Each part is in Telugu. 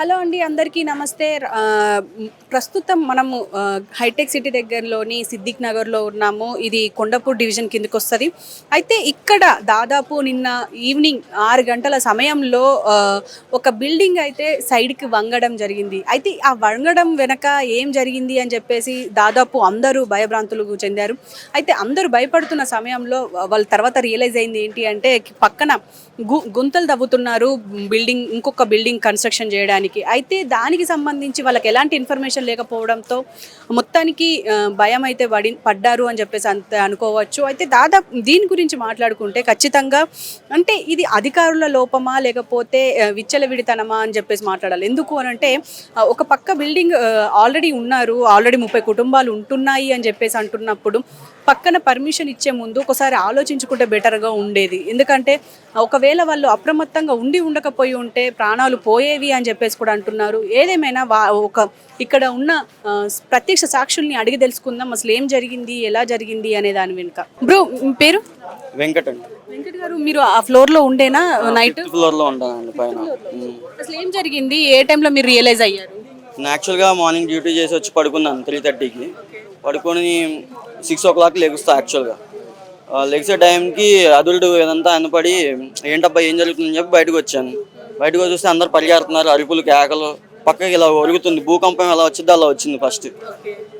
హలో అండి అందరికీ నమస్తే. ప్రస్తుతం మనము హైటెక్ సిటీ దగ్గరలోని సిద్దిక్ నగర్లో ఉన్నాము. ఇది కొండపూర్ డివిజన్ కిందకి వస్తుంది అయితే ఇక్కడ దాదాపు నిన్న ఈవినింగ్ ఆరు గంటల సమయంలో ఒక బిల్డింగ్ అయితే సైడ్కి వంగడం జరిగింది. అయితే ఆ వంగడం వెనక ఏం జరిగింది అని చెప్పేసి దాదాపు అందరూ భయభ్రాంతులకు చెందారు. అయితే అందరూ భయపడుతున్న సమయంలో వాళ్ళ తర్వాత రియలైజ్ అయింది ఏంటి అంటే పక్కన గు గుంతలు తవ్వుతున్నారు. బిల్డింగ్ ఇంకొక బిల్డింగ్ కన్స్ట్రక్షన్ చేయడానికి. అయితే దానికి సంబంధించి వాళ్ళకి ఎలాంటి ఇన్ఫర్మేషన్ లేకపోవడంతో మొత్తానికి భయం అయితే పడి పడ్డారు అని చెప్పేసి అంత అనుకోవచ్చు. అయితే దాదాపు దీని గురించి మాట్లాడుకుంటే ఖచ్చితంగా అంటే ఇది అధికారుల లోపమా లేకపోతే విచ్చలవిడితనమా అని చెప్పేసి మాట్లాడాలి. ఎందుకు అని అంటే ఒక పక్క బిల్డింగ్ ఆల్రెడీ ఉన్నారు ఆల్రెడీ ముప్పై కుటుంబాలు ఉంటున్నాయి అని చెప్పేసి అంటున్నప్పుడు పక్కన పర్మిషన్ ఇచ్చే ముందు ఒకసారి ఆలోచించుకుంటే బెటర్గా ఉండేది. ఎందుకంటే ఒకవేళ వాళ్ళు అప్రమత్తంగా ఉండి ఉండకపోయి ఉంటే ప్రాణాలు పోయేవి అని చెప్పేసి కూడా అంటున్నారు. ఏదేమైనా వా ఒక ఇక్కడ ఉన్న ప్రత్యక్ష సాక్షుల్ని అడిగి తెలుసుకుందాం. అసలు ఏం జరిగింది? ఎలా జరిగింది? అనే దాని వెనుక. బ్రో పేరు? వెంకట్ గారు మీరు ఆ ఫ్లోర్లో ఉండేనా? నైట్ ఫ్లోర్లో పైన. అసలు ఏం జరిగింది? ఏ టైంలో మీరు రియలైజ్ అయ్యారు? యాక్చువల్గా మార్నింగ్ డ్యూటీ చేసి వచ్చి పడుకున్నాను త్రీ థర్టీకి పడుకొని సిక్స్ ఓ క్లాక్ లెగుస్తా యాక్చువల్గా. లెగిసే టైంకి అదుల్టు ఇదంతా అనపడి ఏంటబ్బా ఏం జరుగుతుందని చెప్పి బయటకు వచ్చాను. బయటకు చూస్తే అందరు పరిగెడుతున్నారు అరుపులు కేకలు. పక్కకి ఇలా ఒరుగుతుంది భూకంపం ఎలా వచ్చిందో అలా వచ్చింది ఫస్ట్.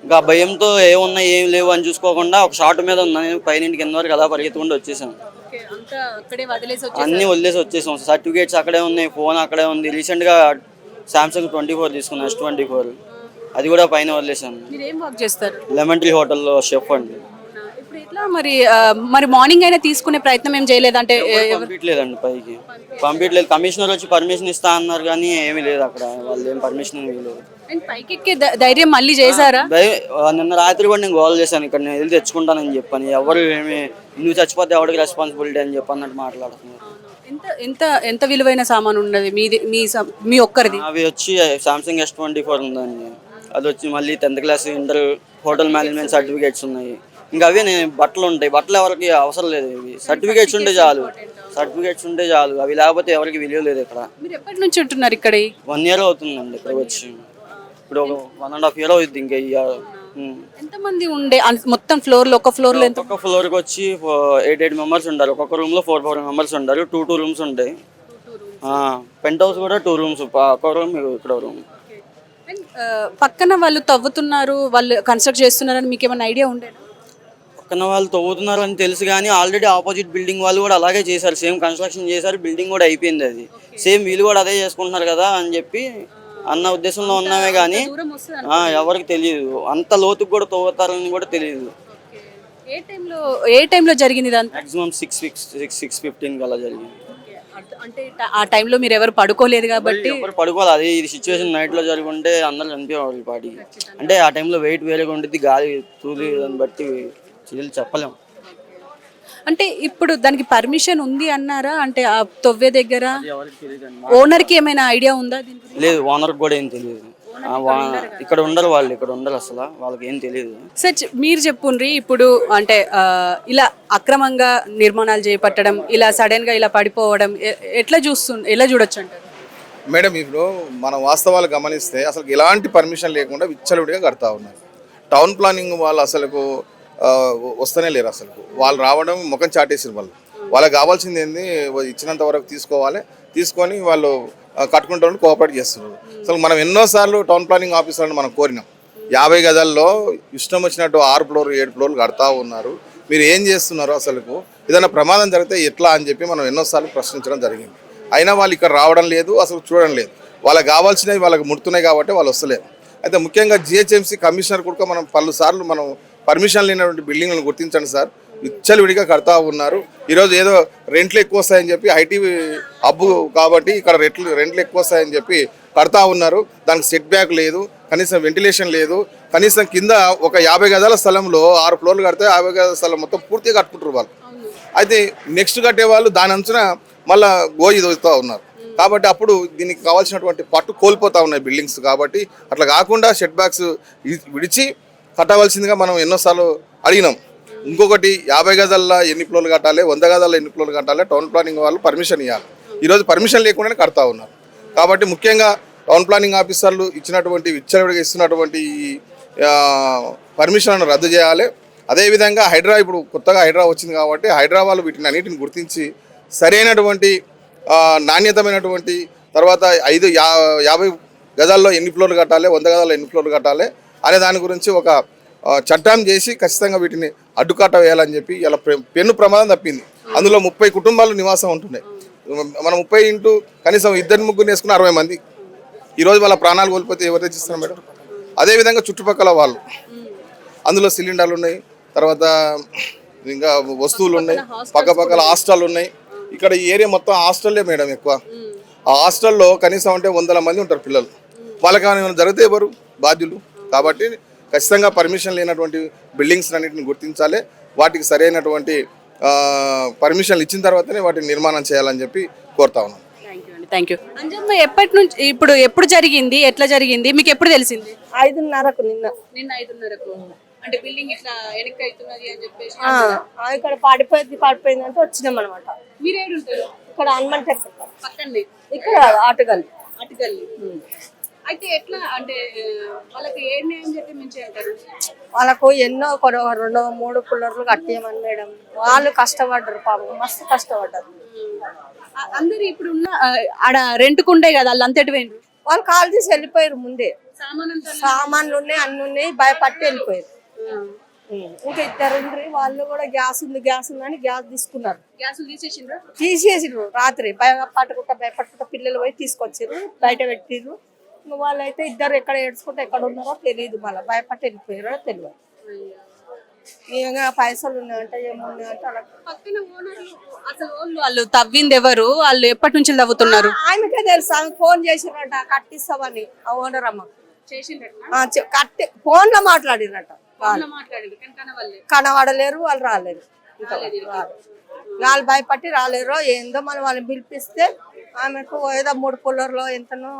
ఇంకా భయంతో ఏమున్నాయి ఏం లేవు అని చూసుకోకుండా ఒక షార్ట్ మీద ఉన్నా నేను పైన కింద వరకు అలా పరిగెత్తుకుంటూ వచ్చేసాను. అన్నీ వదిలేసి వచ్చేసాం. సర్టిఫికేట్స్ అక్కడే ఉన్నాయి ఫోన్ అక్కడే ఉంది. రీసెంట్గా సామ్సంగ్ ట్వంటీ ఫోర్ తీసుకున్నాను ఎస్ ట్వంటీ ఫోర్. అది కూడా పైన వదిలేసాను మీరు ఏం వర్క్ చేస్తారు లెమన్ ట్రీ హోటల్లో షెఫ్ అండి. ఇప్పుడు ఎట్లా మరి ఆ, మరి మార్నింగ్ అయినా తీసుకునే ప్రయత్నం ఏం చేయలేదంటే పంపించలేదండి పైకి. పంపించలేదు. కమిషనర్ వచ్చి పర్మిషన్ ఇస్తా అన్నారు కానీ ఏమీ లేదు అక్కడ. వాళ్ళు ఏం పర్మిషన్ అండ్ పైకి ఎక్కే ధై- ధైర్యం మళ్ళీ చేశారా? నిన్న రాత్రి కూడా నేను గోల్ చేశాను. ఇక్కడ నేను వెళ్ళి తెచ్చుకుంటానని చెప్పని. ఎవరు ఏమి నువ్వు చచ్చిపోతే ఎవరికి రెస్పాన్సిబిలిటీ అని చెప్పి అన్నట్టు మాట్లాడుతున్నారు. ఎంత ఎంత ఎంత విలువైన సామాన్ ఉన్నది? మీది మీ సం- మీ ఒక్కరిది? అవి వచ్చి సామ్సంగ్ ఎస్ ట్వంటీ ఫోర్ ఉందండి. అది వచ్చి మళ్ళీ tenth class inter hotel management certificates ఉన్నాయి. ఇంకా అవే నేను బట్టలు ఉంటాయి. బట్టలు ఎవరికి అవసరం లేదు ఇవి. సర్టిఫికేట్స్ ఉంటే చాలు. సర్టిఫికేట్స్ ఉంటే చాలు. అవి లేకపోతే ఎవరికి విలువ లేదు ఇక్కడ. మీరు ఎప్పటి నుంచి ఉంటున్నారు ఇక్కడ? వన్ ఇయర్ అవుతుందండి ఇక్కడ వచ్చి. ఇప్పుడు ఒక వన్ అండ్ హాఫ్ ఇయర్ అవుతుంది ఇంకా. ఉమ్. ఎంతమంది ఉండే? మొత్తం ఫ్లోర్లో ఒక ఫ్లోర్లో ఎంత ఒక్కొక్క ఫ్లోర్కి వచ్చి ఎయిట్ ఎయిట్ మెంబర్స్ ఉంటారు ఒక్కొక్క రూమ్లో ఫోర్ ఫోర్ మెంబర్స్ ఉంటారు టూ టూ రూమ్స్ ఉంటాయి. పెంట్ హౌస్ కూడా టూ రూమ్స్. ఒక రూమ్ ఇక్కడ రూమ్. పక్కన వాళ్ళు తవ్వుతున్నారు వాళ్ళు కన్స్ట్రక్ట్ చేస్తున్నారని మీకు ఏమైనా ఐడియా ఉండేనా పక్కన వాళ్ళు తవ్వుతున్నారు అని తెలుసు కానీ ఆల్రెడీ ఆపోజిట్ బిల్డింగ్ వాళ్ళు కూడా అలాగే చేశారు. సేమ్ కన్స్ట్రక్షన్ చేశారు బిల్డింగ్ కూడా అయిపోయింది అది. సేమ్ వీళ్ళు కూడా అదే చేసుకుంటున్నారు కదా అని చెప్పి అన్న ఉద్దేశంలో ఉన్నామే కానీ ఎవరికి తెలియదు. అంత లోతుకు కూడా తవ్వుతారని కూడా తెలియదు. ఏ టైంలో ఏ టైంలో జరిగింది maximum six six six six ఫిఫ్టీన్కి అలా జరిగింది. అంటే ఆ టైంలో మీరు ఎవరు పడుకోలేదు కాబట్టి ఎవరు పడుకోవాలి. అది ఇది సిచ్యువేషన్ నైట్లో జరుగుంటే అందరూ చనిపోయేవాళ్ళు పాటికి. అంటే ఆ టైంలో వెయిట్ వేరేగా ఉంటుంది గాలి తూలి దాన్ని బట్టి చర్యలు చెప్పలేం. అంటే ఇప్పుడు దానికి పర్మిషన్ ఉంది అన్నారా? అంటే ఆ తొవ్వే దగ్గర ఎవరికి ఓనర్కి ఏమైనా ఐడియా ఉందా దీని గురించి? లేదు ఓనర్కి కూడా ఏం తెలియదు. ఇక్కడ ఉండరు వాళ్ళు ఇక్కడ ఉండరు అసలు. వాళ్ళకి ఏం తెలియదు సార్ మీరు చెప్పుండ్రి ఇప్పుడు అంటే ఇలా అక్రమంగా నిర్మాణాలు చేపట్టడం ఇలా సడన్గా ఇలా పడిపోవడం ఎ- ఎట్లా చూస్తు ఎలా చూడొచ్చు అంటారు మేడం ఇప్పుడు మనం వాస్తవాలు గమనిస్తే అసలు ఎలాంటి పర్మిషన్ లేకుండా విచ్చలవిడిగా కడతా ఉన్నారు. టౌన్ ప్లానింగ్ వాళ్ళు అసలుకు ఆ, వస్తూనే లేరు అసలు వాళ్ళు రావడం ముఖం చాటేసారు వాళ్ళు. వాళ్ళకి కావాల్సింది ఏంది ఇచ్చినంత వరకు తీసుకోవాలి. తీసుకొని వాళ్ళు కట్టుకుంటామని కోఆపరేట్ చేస్తున్నారు. అసలు మనం ఎన్నోసార్లు టౌన్ ప్లానింగ్ ఆఫీసర్ని మనం కోరినాం. యాభై గదాల్లో ఇష్టం వచ్చినట్టు ఆరు ఫ్లోర్ ఏడు ఫ్లోర్లు కడతా ఉన్నారు. మీరు ఏం చేస్తున్నారు అసలుకు? ఏదైనా ప్రమాదం జరిగితే ఎట్లా అని చెప్పి మనం ఎన్నోసార్లు ప్రశ్నించడం జరిగింది. అయినా వాళ్ళు ఇక్కడ రావడం లేదు అసలు చూడడం లేదు. వాళ్ళకి కావాల్సినవి వాళ్ళకి ముడుతున్నాయి కాబట్టి వాళ్ళు వస్తలేరు. అయితే ముఖ్యంగా జిహెచ్ఎంసీ కమిషనర్ కూడా మనం పలుసార్లు మనం పర్మిషన్ లేనటువంటి బిల్డింగ్లను గుర్తించండి సార్. విచ్చలవిడిగా కడతా ఉన్నారు. ఈరోజు ఏదో రెంట్లు ఎక్కువ వస్తాయని చెప్పి ఐటీ హబ్బు కాబట్టి ఇక్కడ రెట్లు రెంట్లు ఎక్కువ వస్తాయని చెప్పి కడతా ఉన్నారు. దానికి సెట్ బ్యాక్ లేదు కనీసం వెంటిలేషన్ లేదు. కనీసం కింద ఒక యాభై గదాల స్థలంలో ఆరు ఫ్లోర్లు కడితే యాభై గదాల స్థలం మొత్తం పూర్తిగా కట్టుకుంటారు వాళ్ళు. అయితే నెక్స్ట్ కట్టే వాళ్ళు దాని అంచున మళ్ళా గోయి దొరుకుతూ ఉన్నారు. కాబట్టి అప్పుడు దీనికి కావాల్సినటువంటి పట్టు కోల్పోతూ ఉన్నాయి బిల్డింగ్స్ కాబట్టి. అట్లా కాకుండా షెడ్ బ్యాక్స్ విడిచి కట్టవలసిందిగా మనం ఎన్నోసార్లు అడిగినాం. ఇంకొకటి యాభై గజాల్లో ఎన్ని ఫ్లోర్లు కట్టాలి వంద గజాల్లో ఎన్ని ఫ్లోర్లు కట్టాలి టౌన్ ప్లానింగ్ వాళ్ళు పర్మిషన్ ఇవ్వాలి ఈరోజు పర్మిషన్ లేకుండానే కడతా ఉన్నారు. కాబట్టి ముఖ్యంగా టౌన్ ప్లానింగ్ ఆఫీసర్లు ఇచ్చినటువంటి విచ్చలవిడిగా ఇస్తున్నటువంటి ఈ పర్మిషన్లను రద్దు చేయాలి. అదేవిధంగా హైడ్రా ఇప్పుడు కొత్తగా హైడ్రా వచ్చింది కాబట్టి హైడ్రా వాళ్ళు వీటిని అన్నిటిని గుర్తించి సరైనటువంటి నాణ్యతమైనటువంటి తర్వాత ఐదు యా యాభై గదాల్లో ఎన్ని ఫ్లోర్లు కట్టాలి వంద గదాల్లో ఎన్ని ఫ్లోర్లు కట్టాలి అనే దాని గురించి ఒక చట్టం చేసి ఖచ్చితంగా వీటిని అడ్డుకాట వేయాలని చెప్పి ఇలా పె- పెన్ను ప్రమాదం తప్పింది. అందులో ముప్పై కుటుంబాలు నివాసం ఉంటున్నాయి. మనం ముప్పై ఇంటూ కనీసం ఇద్దరు ముగ్గురు వేసుకున్న అరవై మంది. ఈరోజు వాళ్ళ ప్రాణాలు కోల్పోతే ఎవరు తెచ్చిస్తున్నారు మేడం? అదేవిధంగా చుట్టుపక్కల వాళ్ళు. అందులో సిలిండర్లు ఉన్నాయి. తర్వాత ఇంకా వస్తువులు ఉన్నాయి. పక్క పక్కల హాస్టల్ ఉన్నాయి. ఇక్కడ ఈ ఏరియా మొత్తం హాస్టల్లే మేడం ఎక్కువ. ఆ హాస్టల్లో కనీసం అంటే వందల మంది ఉంటారు పిల్లలు. వాళ్ళకి ఏమైనా జరిగితే ఎవరు? బాధ్యులు. కాబట్టి ఖచ్చితంగా పర్మిషన్ లేనటువంటి బిల్డింగ్స్ అన్నింటిని గుర్తించాలి. వాటికి సరైనటువంటి పర్మిషన్లు ఇచ్చిన తర్వాతనే వాటిని నిర్మాణం చేయాలని చెప్పి కోరుతా ఉన్నాను థ్యాంక్ యూ అంజమ్మ ఎప్పటి నుంచి ఇప్పుడు ఎప్పుడు జరిగింది? ఎట్లా జరిగింది? మీకు ఎప్పుడు తెలిసింది? ఐదున్నరకు నిన్న. నిన్న ఐదున్నరకు. అంటే బిల్డింగ్ ఇట్లా వెనక్కి అవుతున్నది అని చెప్పేసి ఇక్కడ పడిపోయింది పడిపోయింది అంటే వచ్చినాం అనమాట మీరేడుంటారు? ఇక్కడ హనుమాన్ టెంపుల్ పక్కండి ఇక్కడ ఆటగల్ అటుకల్లి అయితే ఎట్లా అంటే వాళ్ళకి ఏ న్యాయం చెప్పి అంటారు? వాళ్ళకు ఎన్నో రెండు మూడు కుల్లర్లు కట్టేయమని మేడం. వాళ్ళు కష్టపడ్డారు పాపం మస్తు కష్టపడ్డారు. అందరు ఇప్పుడు ఉన్న ఆడ రెంట్కు ఉండే కదా వాళ్ళు అంతటి పోయిండ్రు వాళ్ళు కాల్ తీసి వెళ్ళిపోయారు ముందే. సామాన్లు ఉన్నాయి అన్ని ఉన్నాయి భయపట్టి వెళ్ళిపోయారు. ఇంకా ఇద్దరు వాళ్ళు కూడా గ్యాస్ ఉంది గ్యాస్ ఉందని గ్యాస్ తీసుకున్నారు. గ్యాస్ తీసేసిండ్రా? రాత్రి భయపట్టుకుంటా భయపట్టుకుంటా పిల్లలు పోయి తీసుకొచ్చిర్రు బయట పెట్టిర్రు. ఇంక వాళ్ళైతే ఇద్దరు ఎక్కడ ఏడ్చుకుంటే ఎక్కడ ఉన్నారో తెలియదు మళ్ళీ. భయపట్టి వెళ్ళిపోయారో తెలియదు ఇంకా పైసలు ఉన్నాయంటే ఏమున్నాయంటే అలా. పక్కన ఓనర్లు అసలు వాళ్ళు వాళ్ళు తవ్వింది ఎవరు? వాళ్ళు ఎప్పటి నుంచి తవ్వుతున్నారు? ఆమెకే తెలుసు ఆమె ఫోన్ చేసిరట కట్టిస్తామని. ఆ ఓనర్ అమ్మ. చేసిండ్రట్నా ఆ, చె- కట్టి ఫోన్లో మాట్లాడిరట వాళ్ళు కనబడలేరు వాళ్ళు రాలేరు ఇంకా రారు. వాళ్ళు భయపట్టి రాలేరు ఏందో మనం వాళ్ళని పిలిపిస్తే ఆమెకు ఏదో మూడు పుల్లర్లో ఎంతనో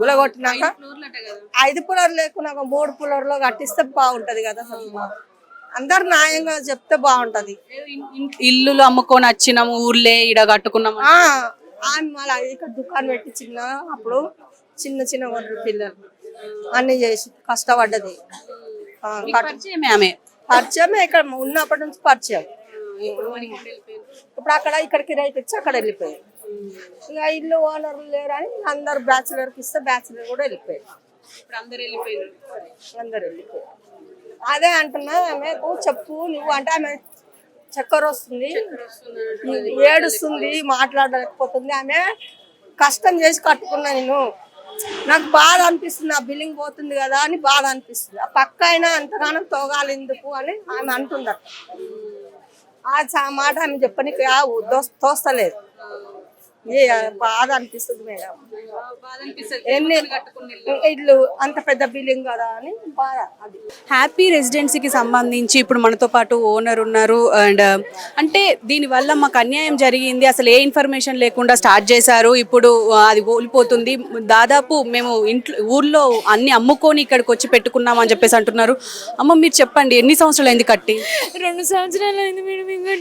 కదా. ఐదు పులర్ లేకున్నా ఒక మూడు పులర్లో కట్టిస్తే బాగుంటది కదా. అందరు న్యాయంగా చెప్తే బాగుంటది. ఇల్లులు అమ్ముకొని వచ్చినాము ఊర్లే ఇడ కట్టుకున్నాము. మళ్ళీ ఇక్కడ దుకాణం పెట్టి చిన్న అప్పుడు చిన్న చిన్న వడ్రు పిల్లలు. అన్ని చేసి కష్టపడ్డది. ఆమె? పరిచయం ఇక్కడ ఉన్నప్పటి నుంచి పరిచయం. ఇప్పుడు అక్కడ ఇక్కడ కిరాయికి ఇచ్చి అక్కడ వెళ్ళిపోయారు. ఇక ఇల్లు ఓనర్లు లేరని అందరు బ్యాచులర్కి ఇస్తే బ్యాచులర్ కూడా వెళ్ళిపోయారు. ఇప్పుడు అందరు వెళ్ళిపోయారు. అందరు వెళ్ళిపోయారు. అదే అంటున్నా ఆమెకు చెప్పు నువ్వు అంటే ఆమె చక్కెర వస్తుంది ఏడుస్తుంది మాట్లాడలేకపోతుంది. ఆమె కష్టం చేసి కట్టుకున్నా నేను. నాకు బాధ అనిపిస్తుంది ఆ బిల్లింగ్ పోతుంది కదా అని బాధ అనిపిస్తుంది. ఆ పక్క అయినా అంతగానో తోగాలి ఎందుకు అని ఆమె అంటుందట. ఆ మాట ఆమె చెప్పనికి తోస్తలేదు. బాధ అనిపిస్తుంది మేడం. బాధ అనిపిస్తుంది ఎన్ని ఇల్లు. అంత పెద్ద బిల్డింగ్ కదా అని బాధ అది. హ్యాపీ రెసిడెన్సీకి సంబంధించి ఇప్పుడు మనతో పాటు ఓనర్ ఉన్నారు అండ్ అంటే దీనివల్ల మాకు అన్యాయం జరిగింది. అసలు ఏ ఇన్ఫర్మేషన్ లేకుండా స్టార్ట్ చేశారు. ఇప్పుడు అది కోల్పోతుంది. దాదాపు మేము ఇంట్లో ఊర్లో అన్ని అమ్ముకొని ఇక్కడికి వచ్చి పెట్టుకున్నాం అని చెప్పేసి అంటున్నారు. అమ్మ మీరు చెప్పండి ఎన్ని సంవత్సరాలు అయింది కట్టి? రెండు సంవత్సరాలు అయింది మేడం ఇంకా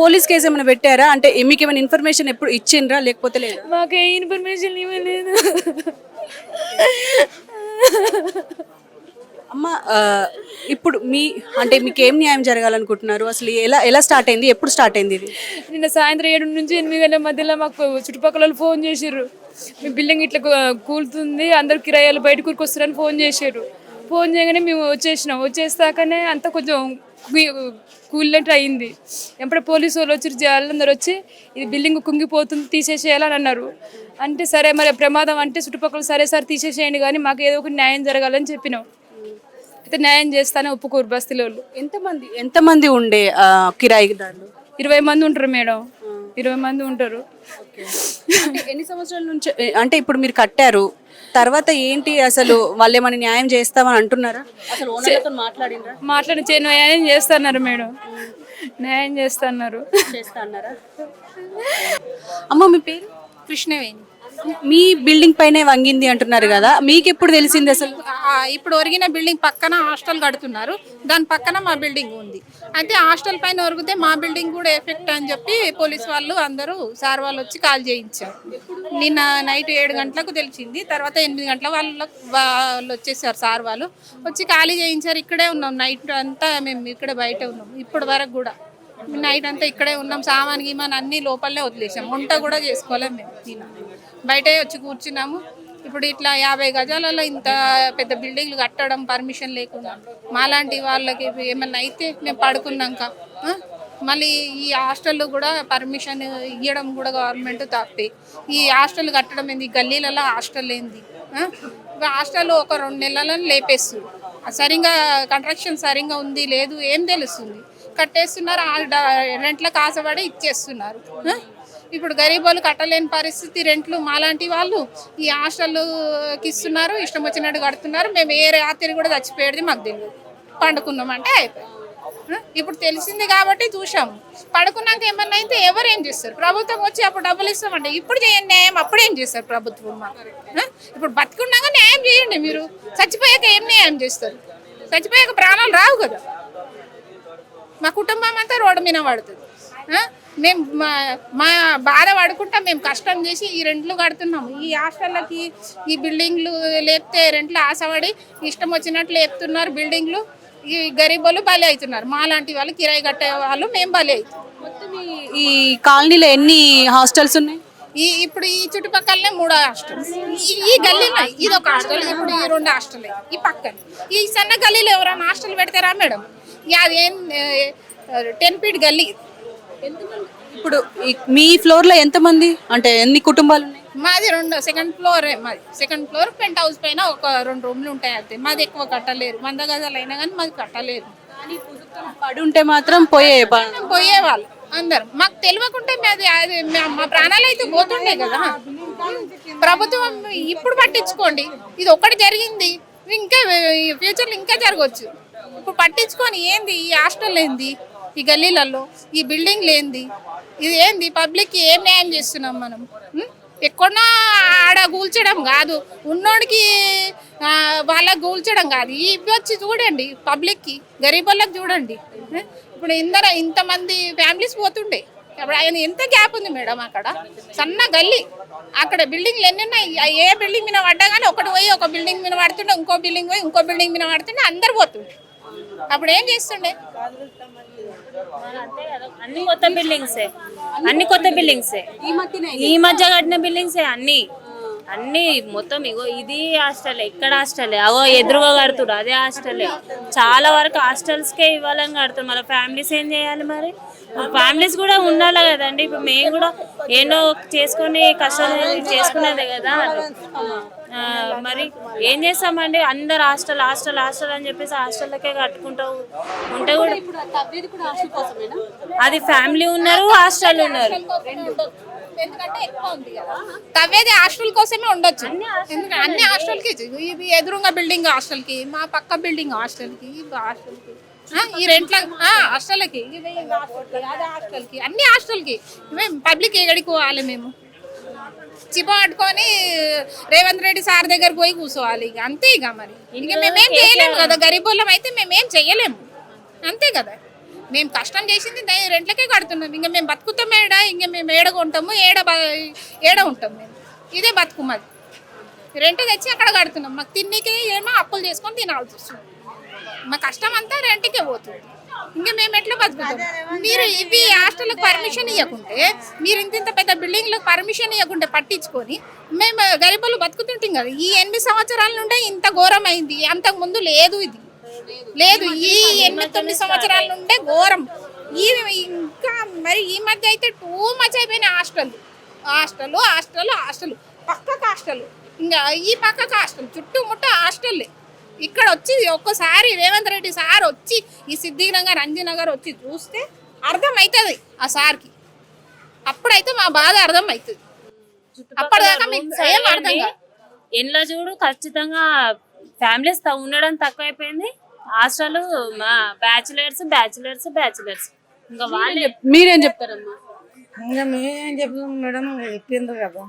పోలీస్ కేసు ఏమైనా పెట్టారా? అంటే మీకు ఏమైనా ఇన్ఫర్మేషన్ ఎప్పుడు ఇచ్చిండ్రా? లేకపోతే లేదా? మాకు ఏ ఇన్ఫర్మేషన్ ఇవ్వలేదు. అమ్మ ఆ, ఇప్పుడు మీ అంటే మీకు ఏం న్యాయం జరగాలనుకుంటున్నారు? అసలు ఎలా ఎలా స్టార్ట్ అయింది? ఎప్పుడు స్టార్ట్ అయింది ఇది? నిన్న సాయంత్రం ఏడు నుంచి ఎనిమిది గంటల మధ్యలో మాకు చుట్టుపక్కల వాళ్ళు ఫోన్ చేసారు మీ బిల్డింగ్ ఇట్లా కూ- కూలుతుంది అందరు కిరాయాలు బయట కూరుకొస్తారని ఫోన్ చేశారు ఫోన్ చేయగానే మేము వచ్చేసినాం. వచ్చేసాకనే అంతా కొంచెం కూలినట్టు అయింది. ఎప్పుడు పోలీసు వాళ్ళు వచ్చి వాళ్ళందరూ వచ్చి ఇది బిల్డింగ్ కుంగిపోతుంది తీసేసేయాలని అన్నారు. అంటే సరే మరి ప్రమాదం అంటే చుట్టుపక్కల సరే సరే తీసేసేయండి కానీ మాకు ఏదో ఒకటి న్యాయం జరగాలని చెప్పినాం. అయితే న్యాయం చేస్తానే ఒప్పుకోరు బస్తీలో వాళ్ళు ఎంతమంది ఎంతమంది ఉండే కిరాయిదారులు? ఇరవై మంది ఉంటారు మేడం. ఇరవై మంది ఉంటారు. ఎన్ని సంవత్సరాల నుంచి అంటే ఇప్పుడు మీరు కట్టారు తర్వాత ఏంటి అసలు వాళ్ళు ఏమైనా న్యాయం చేస్తామని అంటున్నారా? అసలు ఓనర్లతో మాట్లాడినరా మాట్లాడి చే- న్యాయం చేస్తున్నారు మేడం. న్యాయం చేస్తున్నారు. చేస్తా అన్నారా అమ్మ మీ పేరు? కృష్ణవేణి. మీ బిల్డింగ్ పైనే వంగింది అంటున్నారు కదా మీకు ఎప్పుడు తెలిసింది అసలు? ఇప్పుడు ఒరిగిన బిల్డింగ్ పక్కన హాస్టల్ కడుతున్నారు దాని పక్కన మా బిల్డింగ్ ఉంది. అయితే హాస్టల్ పైన ఒరిగితే మా బిల్డింగ్ కూడా ఎఫెక్ట్ అని చెప్పి పోలీస్ వాళ్ళు అందరూ సార్ వాళ్ళు వచ్చి కాల్ చేయించారు. నిన్న నైట్ ఏడు గంటలకు తెలిసింది తర్వాత ఎనిమిది గంటల వాళ్ళు వాళ్ళు వచ్చేసారు సార్ వాళ్ళు. వచ్చి ఖాళీ చేయించారు ఇక్కడే ఉన్నాం. నైట్ అంతా మేము ఇక్కడే బయట ఉన్నాం ఇప్పటి వరకు కూడా. నైట్ అంతా ఇక్కడే ఉన్నాం సామాన్ గీమాన్ అన్ని లోపలనే వదిలేసాం. వంట కూడా చేసుకోలేము మేము. బయటే వచ్చి కూర్చున్నాము. ఇప్పుడు ఇట్లా యాభై గజాలలో ఇంత పెద్ద బిల్డింగ్లు కట్టడం పర్మిషన్ లేకుండా మాలాంటి వాళ్ళకి ఏమైనా అయితే మేము పడుకున్నాక మళ్ళీ ఈ హాస్టల్లో కూడా పర్మిషన్ ఇవ్వడం కూడా గవర్నమెంట్ తప్పే. ఈ హాస్టల్ కట్టడం ఏంది? గల్లీలలో హాస్టల్ ఏంది? హాస్టల్ ఒక రెండు నెలలను లేపేస్తుంది సరిగా కన్స్ట్రక్షన్ సరిగా ఉంది లేదు ఏం తెలుస్తుంది? కట్టేస్తున్నారు ఆ రెంట్లకు ఆశపడి ఇచ్చేస్తున్నారు ఇప్పుడు గరీబ్ వాళ్ళు కట్టలేని పరిస్థితి రెంట్లు మాలాంటి వాళ్ళు ఈ హాస్టల్కి ఇస్తున్నారు ఇష్టం వచ్చినట్టు కడుతున్నారు. మేము ఏ రాత్రి కూడా చచ్చిపోయేది మాకు తెలియదు పండుకున్నామంటే అయిపోయింది. ఇప్పుడు తెలిసింది కాబట్టి చూసాము పడుకున్నాక ఏమన్నా అయితే ఎవరు ఏం చేస్తారు? ప్రభుత్వం వచ్చి అప్పుడు డబ్బులు ఇస్తామంటే ఇప్పుడు చేయండి న్యాయం అప్పుడు ఏం చేస్తారు ప్రభుత్వం? మాకు ఇప్పుడు బతుకున్నాక న్యాయం చేయండి మీరు. చచ్చిపోయాక ఏం న్యాయం చేస్తారు? చచ్చిపోయాక ప్రాణాలు రావు కదా. మా కుటుంబం అంతా రోడ్డు మీద పడుతుంది. మేము మా మా బాధ పడుకుంటా మేము కష్టం చేసి ఈ రెంట్లు కడుతున్నాము ఈ హాస్టళ్ళకి ఈ బిల్డింగ్లు లేపితే రెంట్లు ఆశపడి ఇష్టం వచ్చినట్లు లేపుతున్నారు బిల్డింగ్లు. ఈ గరీబులు బలి అవుతున్నారు. మా లాంటి వాళ్ళు కిరాయి కట్టే వాళ్ళు మేము బలి అవుతున్నాం. మొత్తం ఈ- కాలనీలో ఎన్ని హాస్టల్స్ ఉన్నాయి? ఈ ఇప్పుడు ఈ చుట్టుపక్కలనే మూడు హాస్టల్స్. ఈ- గల్లీలో ఇది ఒక హాస్టల్ ఇప్పుడు ఈ రెండు హాస్టల్ ఈ పక్కన. ఈ సన్న గల్లీలో ఎవరైనా హాస్టల్ పెడతారా మేడం? అదేం టెన్ ఫీట్ గల్లీ. ఇప్పుడు ఈ- మీ ఫ్లోర్లో ఎంత మంది అంటే ఎన్ని కుటుంబాలు ఉన్నాయి మాది రెండు సెకండ్ ఫ్లోర్ మాది. సెకండ్ ఫ్లోర్ పెంట్ హౌస్ పైన ఒక రెండు రూమ్లు ఉంటాయి అంతే. మాది ఎక్కువ కట్టలేరు. వంద గజాలు అయినా కానీ మాది కట్టలేరు. పడి ఉంటే మాత్రం పోయే ప- మేము పోయేవాళ్ళు అందరం. మాకు తెలియకుంటే మాది అది మా- మా ప్రాణాలు అయితే పోతుండే కదా. ప్రభుత్వం ఇప్పుడు పట్టించుకోండి. ఇది ఒక్కటి జరిగింది. ఇంకా ఫ్యూచర్లో ఇంకా జరగవచ్చు ఇప్పుడు పట్టించుకొని ఏంది? ఈ హాస్టల్ ఏంది? ఈ గల్లీలలో ఈ బిల్డింగ్ లేనిది. ఇది ఏంది? పబ్లిక్కి ఏం న్యాయం చేస్తున్నాం మనం? ఉం? ఎక్కడన్నా ఆడ కూల్చడం కాదు. ఉన్నోడికి వాళ్ళకి కూల్చడం కాదు. ఇవి వచ్చి చూడండి పబ్లిక్కి గరీబ్ వాళ్ళకి చూడండి ఇప్పుడు ఇందర ఇంతమంది ఫ్యామిలీస్ పోతుండే. అప్పుడు ఆయన ఎంత గ్యాప్ ఉంది మేడం అక్కడ? సన్న గల్లీ. అక్కడ బిల్డింగ్లు ఎన్ని ఉన్నాయి? ఏ బిల్డింగ్ మీద పడ్డా కానీ ఒకటి పోయి ఒక బిల్డింగ్ మీద పడుతుండే ఇంకో బిల్డింగ్ పోయి ఇంకో బిల్డింగ్ మీద పడుతుండే అందరు పోతుండే. అప్పుడు ఏం చేస్తుండే? అన్ని కొత్త బిల్డింగ్సే అన్ని కొత్త బిల్డింగ్సే ఈ మధ్య కట్టిన బిల్డింగ్సే అన్ని. అన్ని మొత్తం ఇగో ఇది హాస్టలే ఇక్కడ హాస్టలే అవో ఎదురుగా కడుతురు అదే హాస్టలే. చాలా వరకు హాస్టల్స్కే ఇవ్వాలని కడుతున్నారు మన ఫ్యామిలీస్ ఏం చేయాలి మరి? ఫ్యామిలీస్ కూడా ఉండాలి కదండి. ఇప్పుడు మేము కూడా ఏనో చేసుకొని కష్టాలు చేసుకునేదే కదా. మరి ఏం చేస్తామండి? అందరు హాస్టల్ హాస్టల్ హాస్టల్ అని చెప్పేసి హాస్టల్లకే కట్టుకుంటూ ఉంటే కూడా అది ఫ్యామిలీ ఉన్నారు హాస్టల్ ఉన్నారు. ఎందుకంటే ఎక్కువ ఉంది కదా. తవ్వేది హాస్టల్ కోసమే ఉండొచ్చు. ఎందుకంటే అన్ని హాస్టల్కి ఇది ఎదురుగా బిల్డింగ్ హాస్టల్కి మా పక్క బిల్డింగ్ హాస్టల్కి హాస్టల్కి ఈ రెంట్ల హాస్టల్కి ఇవి హాస్టల్కి అదే హాస్టల్కి అన్ని హాస్టల్కి. మేము పబ్లిక్ ఎక్కడికి పోవాలి మేము? చిప్ప పట్టుకొని రేవంత్ రెడ్డి సార్ దగ్గర పోయి కూర్చోవాలి ఇక అంతే ఇక మరి. ఇక మేమేం చేయలేము కదా గరీబులం అయితే మేమేం చేయలేము. అంతే కదా. మేము కష్టం చేసింది రెంట్లకే కడుతున్నాం. ఇంకా మేము బతుకుతాం ఏడ? ఇంకా మేము ఏడ కొంటాము? ఏడ ఏడ ఉంటాం మేము? ఇదే బతుకు మాది. రెంట్ తెచ్చి అక్కడ కడుతున్నాం. మాకు తిన్నికి ఏమో అప్పులు చేసుకొని తినాల్సి వస్తుంది. మా కష్టం అంతా రెంట్కే పోతుంది. ఇంకా మేము ఎట్లా బతుకుతాం? మీరు ఇవి హాస్టల్కి పర్మిషన్ ఇవ్వకుంటే మీరు ఇంత ఇంత పెద్ద బిల్డింగ్లకు పర్మిషన్ ఇవ్వకుంటే పట్టించుకొని మేము గరీబులు బతుకుతుంటాం కదా. ఈ ఎనిమిది సంవత్సరాల నుండే ఇంత ఘోరం అయింది అంతకు ముందు లేదు ఇది. లేదు ఈ ఎనిమిది తొమ్మిది సంవత్సరాల నుండే ఘోరం. ఈ ఇంకా మరి ఈ మధ్య అయితే టూ మచ్ అయిపోయినాయి హాస్టల్. Hostel hostel hostel. పక్కకు హాస్టల్. ఇంకా ఈ పక్కకు హాస్టల్ చుట్టుముట్ట హాస్టల్లే ఇక్కడ వచ్చి ఒక్కసారి రేవంత్ రెడ్డి సార్ వచ్చి ఈ సిద్ధినగర్ రంజనగర్ వచ్చి చూస్తే అర్థం అవుతుంది ఆ సార్కి. అప్పుడైతే మా బాధ అర్థం అవుతుంది అప్పటిదాకా మీకు ఏం అర్థం ఇంట్లో చూడు ఖచ్చితంగా ఫ్యామిలీస్ ఉండడం తక్కువైపోయింది. హాస్టల్ మా బ్యాచులర్స్ బ్యాచులర్స్ బ్యాచులర్స్. ఇంకా వాళ్ళే మీరేం చెప్తారమ్మా? ఇంకా మేమేం చెప్తాం మేడం చెప్పిండ్రు కదా.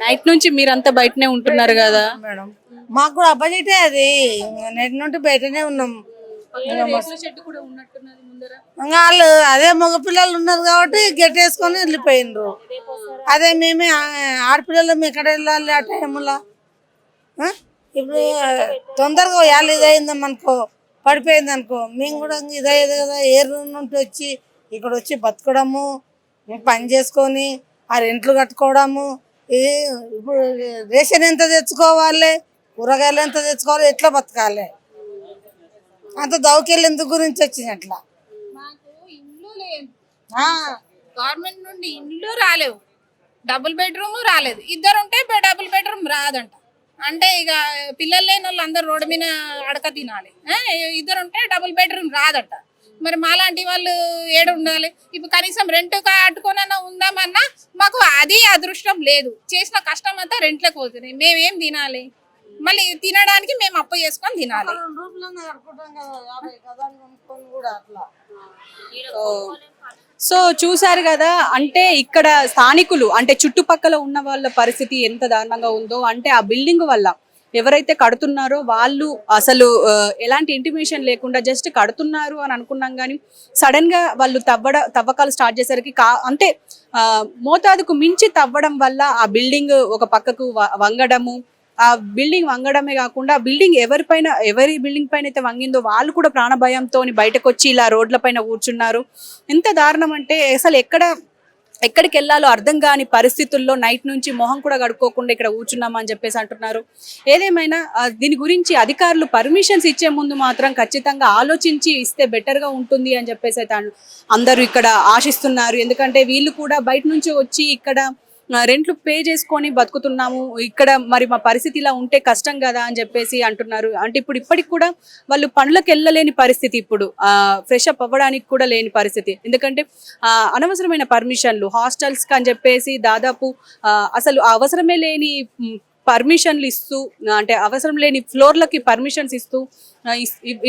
నైట్ నుంచి మీరంతా బయటనే ఉంటున్నారు కదా? మేడం. మాకు కూడా అపోజిటే అది. నెట్ నుండి బయటనే ఉన్నాం. షెడ్ కూడా ఉన్నట్టున్నది ముందర. ఇంకా వాళ్ళు అదే మగ పిల్లలు ఉన్నారు కాబట్టి గెట్ వేసుకొని వెళ్ళిపోయినరు అదే మేమే ఆడపిల్లలు ఎక్కడ వెళ్ళాలి ఆ టైంలో? ఇప్పుడు తొందరగా వాళ్ళు ఇదైందనుకో పడిపోయింది అనుకో మేము కూడా ఇదయ్యేది కదా ఏ రూమ్ నుండి వచ్చి ఇక్కడ వచ్చి బతకడము పని చేసుకొని ఆ రెంట్లు కట్టుకోవడము ఇది ఇప్పుడు రేషన్ ఎంత తెచ్చుకోవాలి కూరగాయలు ఎంత తెచ్చుకోవాలి ఎట్లా బతకాలి? అంత దౌకెళ్ళి ఎందుకు గురించి వచ్చింది అట్లా. గవర్నమెంట్ నుండి ఇల్లు రాలేవు. డబుల్ బెడ్రూమ్ రాలేదు. ఇద్దరు ఉంటే డబుల్ బెడ్రూమ్ రాదంట. అంటే ఇక పిల్లలు లేని వాళ్ళు అందరు రోడ్డు మీద అడక తినాలి. ఇద్దరు ఉంటే డబుల్ బెడ్రూమ్ రాదట. మరి మాలాంటి వాళ్ళు ఏడు ఉండాలి? ఇప్పుడు కనీసం రెంట్ కట్టుకోనన్నా ఉందామన్నా మాకు అది అదృష్టం లేదు. చేసిన కష్టం అంతా రెంట్లకు పోతుంది. మేమేం తినాలి? మళ్ళీ తినడానికి మేము అప్పు చేసుకొని తినాలి. కూడా అట్లా. సో చూశారు కదా అంటే ఇక్కడ స్థానికులు అంటే చుట్టుపక్కల ఉన్న వాళ్ళ పరిస్థితి ఎంత దారుణంగా ఉందో అంటే ఆ బిల్డింగ్ వల్ల ఎవరైతే కడుతున్నారో వాళ్ళు అసలు ఎలాంటి ఇంటిమేషన్ లేకుండా జస్ట్ కడుతున్నారు అని అనుకున్నాం కానీ సడన్గా వాళ్ళు తవ్వడ తవ్వకాలు స్టార్ట్ చేసరికి కా అంటే మోతాదుకు మించి తవ్వడం వల్ల ఆ బిల్డింగ్ ఒక పక్కకు వ- వంగడము ఆ బిల్డింగ్ వంగడమే కాకుండా బిల్డింగ్ ఎవరిపైన ఎవరి బిల్డింగ్ పైన అయితే వంగిందో వాళ్ళు కూడా ప్రాణభయంతో బయటకు వచ్చి ఇలా రోడ్ల పైన కూర్చున్నారు. ఎంత దారుణం అంటే అసలు ఎక్కడ ఎక్కడికి వెళ్ళాలో అర్థం కాని పరిస్థితుల్లో నైట్ నుంచి మొహం కూడా గడుక్కోకుండా ఇక్కడ కూర్చున్నామని చెప్పేసి అంటున్నారు. ఏదేమైనా దీని గురించి అధికారులు పర్మిషన్స్ ఇచ్చే ముందు మాత్రం ఖచ్చితంగా ఆలోచించి ఇస్తే బెటర్గా ఉంటుంది అని చెప్పేసి అయితే అందరూ ఇక్కడ ఆశిస్తున్నారు. ఎందుకంటే వీళ్ళు కూడా బయట నుంచి వచ్చి ఇక్కడ రెంట్లు పే చేసుకొని బతుకుతున్నాము. ఇక్కడ మరి మా పరిస్థితి ఇలా ఉంటే కష్టం కదా అని చెప్పేసి అంటున్నారు. అంటే ఇప్పుడు ఇప్పటికి కూడా వాళ్ళు పనులకు వెళ్ళలేని పరిస్థితి ఇప్పుడు. ఫ్రెష్ అప్ అవ్వడానికి కూడా లేని పరిస్థితి. ఎందుకంటే అనవసరమైన పర్మిషన్లు హాస్టల్స్కి అని చెప్పేసి దాదాపు అసలు అవసరమే లేని పర్మిషన్లు ఇస్తూ అంటే అవసరం లేని ఫ్లోర్లకి పర్మిషన్స్ ఇస్తూ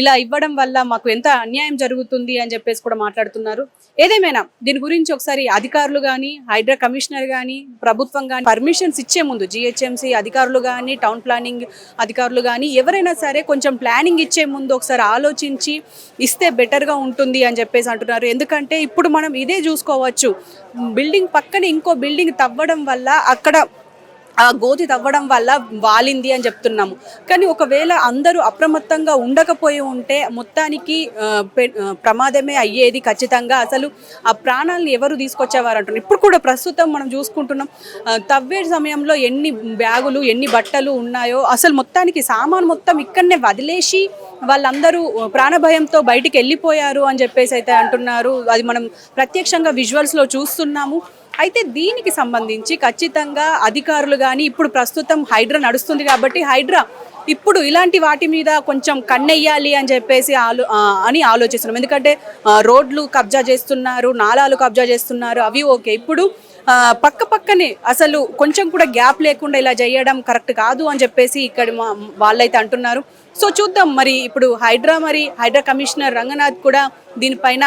ఇలా ఇవ్వడం వల్ల మాకు ఎంత అన్యాయం జరుగుతుంది అని చెప్పేసి కూడా మాట్లాడుతున్నారు. ఏదేమైనా దీని గురించి ఒకసారి అధికారులు కానీ హైడ్రా కమిషనర్ కానీ ప్రభుత్వం కానీ పర్మిషన్స్ ఇచ్చే ముందు జిహెచ్ఎంసీ అధికారులు కానీ టౌన్ ప్లానింగ్ అధికారులు కానీ ఎవరైనా సరే కొంచెం ప్లానింగ్ ఇచ్చే ముందు ఒకసారి ఆలోచించి ఇస్తే బెటర్గా ఉంటుంది అని చెప్పేసి అంటున్నారు. ఎందుకంటే ఇప్పుడు మనం ఇదే చూసుకోవచ్చు. బిల్డింగ్ పక్కన ఇంకో బిల్డింగ్ తవ్వడం వల్ల అక్కడ ఆ గోతి తవ్వడం వల్ల వాలింది అని చెప్తున్నాము. కానీ ఒకవేళ అందరూ అప్రమత్తంగా ఉండకపోయి ఉంటే మొత్తానికి పె- ప్రమాదమే అయ్యేది ఖచ్చితంగా. అసలు ఆ ప్రాణాలను ఎవరు తీసుకొచ్చేవారు అంటున్నారు. ఇప్పుడు కూడా ప్రస్తుతం మనం చూసుకుంటున్నాం తవ్వే సమయంలో ఎన్ని బ్యాగులు ఎన్ని బట్టలు ఉన్నాయో అసలు మొత్తానికి సామాన్ మొత్తం ఇక్కడనే వదిలేసి వాళ్ళందరూ ప్రాణభయంతో బయటికి వెళ్ళిపోయారు అని చెప్పేసి అయితే అంటున్నారు. అది మనం ప్రత్యక్షంగా విజువల్స్లో చూస్తున్నాము. అయితే దీనికి సంబంధించి ఖచ్చితంగా అధికారులు కానీ ఇప్పుడు ప్రస్తుతం హైడ్రా నడుస్తుంది కాబట్టి హైడ్రా ఇప్పుడు ఇలాంటి వాటి మీద కొంచెం కన్నెయ్యాలి అని చెప్పేసి ఆలో అని ఆలోచిస్తున్నాం. ఎందుకంటే రోడ్లు కబ్జా చేస్తున్నారు నాలాలు కబ్జా చేస్తున్నారు అవి ఓకే. ఇప్పుడు పక్క పక్కనే అసలు కొంచెం కూడా గ్యాప్ లేకుండా ఇలా చేయడం కరెక్ట్ కాదు అని చెప్పేసి ఇక్కడ మా వాళ్ళైతే అంటున్నారు. సో చూద్దాం మరి ఇప్పుడు హైడ్రా మరి హైడ్రా కమిషనర్ రంగనాథ్ కూడా దీనిపైన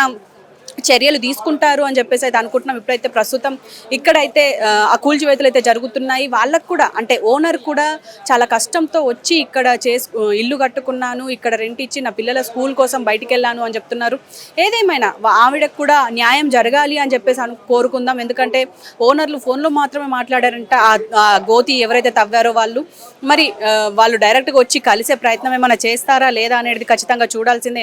చర్యలు తీసుకుంటారు అని చెప్పేసి అయితే అనుకుంటున్నాం. ఇప్పుడైతే ప్రస్తుతం ఇక్కడైతే ఆ, కూల్చివేతలు అయితే జరుగుతున్నాయి. వాళ్ళకు కూడా అంటే ఓనర్ కూడా చాలా కష్టంతో వచ్చి ఇక్కడ చేసు ఇల్లు కట్టుకున్నాను ఇక్కడ రెంట్ ఇచ్చి నా పిల్లల స్కూల్ కోసం బయటికి వెళ్ళాను అని చెప్తున్నారు. ఏదేమైనా ఆవిడకు కూడా న్యాయం జరగాలి అని చెప్పేసి అను కోరుకుందాం. ఎందుకంటే ఓనర్లు ఫోన్లో మాత్రమే మాట్లాడారంట. ఆ- గోతి ఎవరైతే తవ్వారో వాళ్ళు. మరి వాళ్ళు డైరెక్ట్గా వచ్చి కలిసే ప్రయత్నం ఏమైనా చేస్తారా లేదా అనేది ఖచ్చితంగా చూడాల్సిందే.